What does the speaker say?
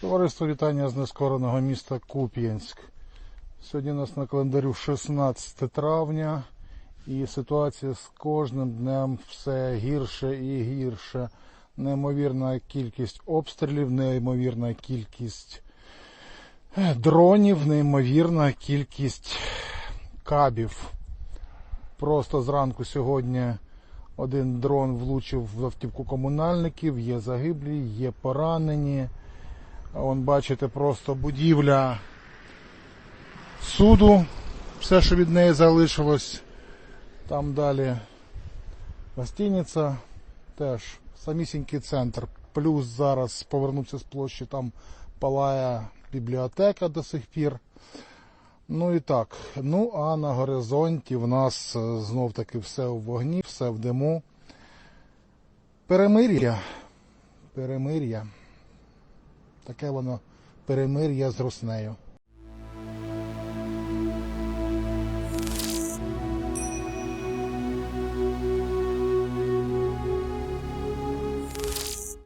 Товариство вітання з нескореного міста Куп'янськ. Сьогодні у нас на календарю 16 травня і ситуація з кожним днем все гірше і гірше. Неймовірна кількість обстрілів, неймовірна кількість е, дронів, неймовірна кількість кабів. Просто зранку сьогодні один дрон влучив в автівку комунальників, є загиблі, є поранені. Вон бачите, просто будівля суду, все, що від неї залишилось. Там далі гостиниця, теж самісінький центр. Плюс зараз повернувся з площі, там палає бібліотека до сих пір. Ну і так. Ну а на горизонті в нас е, знов таки все в вогні, все в диму. Перемир'я. Перемир'я. Таке воно перемир'я з Руснею.